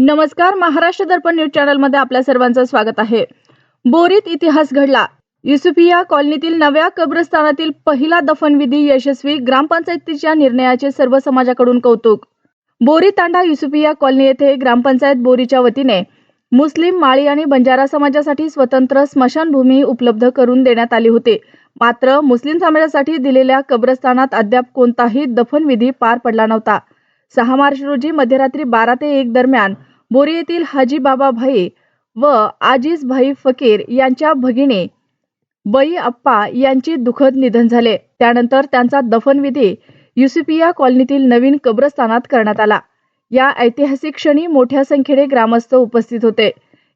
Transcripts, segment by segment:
नमस्कार महाराष्ट्र दर्पण न्यूज चॅनलमध्ये आपल्या सर्वांचं स्वागत आहे. बोरीत इतिहास घडला. युसुफिया कॉलनीतील नव्या कब्रस्तानातील पहिला दफनविधी यशस्वी ग्रामपंचायतीच्या निर्णयाचे सर्व समाजाकडून कौतुक. बोरी तांडा युसुफिया कॉलनी येथे ग्रामपंचायत बोरीच्या वतीने मुस्लिम माळी आणि बंजारा समाजासाठी स्वतंत्र स्मशानभूमी उपलब्ध करून देण्यात आली होती. मात्र मुस्लिम समाजासाठी दिलेल्या कब्रस्तानात अद्याप कोणताही दफनविधी पार पडला नव्हता. सहा मार्च रोजी मध्यरात्री बारा ते एक दरम्यान बोरी येथील हाजी बाबा भाई व आजीज भाई फकीर यांच्या भगिनी बई अप्पा यांची दुखद निधन झाले. त्यानंतर त्यांचा दफनविधी युसिपिया कॉलनीतील नवीन कब्रस्थानात करण्यात आला. या ऐतिहासिक क्षणी मोठ्या संख्येने ग्रामस्थ उपस्थित होते.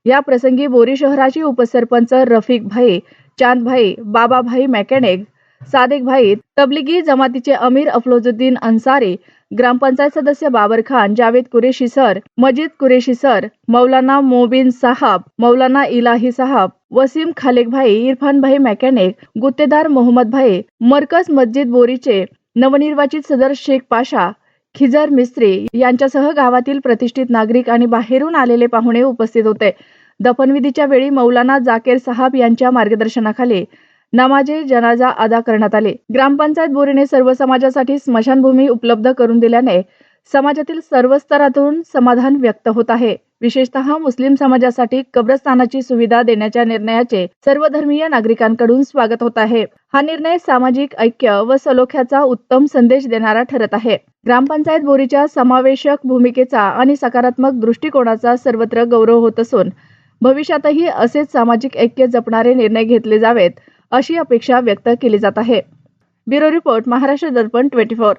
या प्रसंगी बोरी शहराचे उपसरपंच रफिक भाई चांदभाई बाबाभाई मेकॅनिक सादिक भाई तबलिगी जमातीचे अमीर अफलोजुद्दीन अन्सारी ग्रामपंचायत सदस्य बाबर खान जावेद कुरेशी सर मजिद कुरेशी सर मौलाना मोबिन साहब मौलाना इलाही साहब वसीम खालेक भाई इरफान भाई मेकॅनिक गुत्तेदार मोहम्मद भाई मरकज मस्जिद बोरीचे नवनिर्वाचित सदर शेख पाशा खिजर मिस्त्री यांच्यासह गावातील प्रतिष्ठित नागरिक आणि बाहेरून आलेले पाहुणे उपस्थित होते. दफनविधीच्या वेळी मौलाना जाकेर साहब यांच्या मार्गदर्शनाखाली नमाजे जनाजा अदा करण्यात आले. ग्रामपंचायत बोरीने सर्व समाजासाठी स्मशानभूमी उपलब्ध करून दिल्याने समाजातील सर्व स्तरातून समाधान व्यक्त होत आहे. विशेषतः मुस्लिम समाजासाठी कब्रस्थानाची सुविधा देण्याच्या निर्णयाचे सर्व धर्मीय नागरिकांकडून स्वागत होत आहे. हा निर्णय सामाजिक ऐक्य व सलोख्याचा उत्तम संदेश देणारा ठरत आहे. ग्रामपंचायत बोरीच्या समावेशक भूमिकेचा आणि सकारात्मक दृष्टिकोनाचा सर्वत्र गौरव होत असून भविष्यातही असेच सामाजिक ऐक्य जपणारे निर्णय घेतले जावेत. अशी अपेक्षा व्यक्त केली जात आहे. Bureau report Maharashtra Darpan twenty four.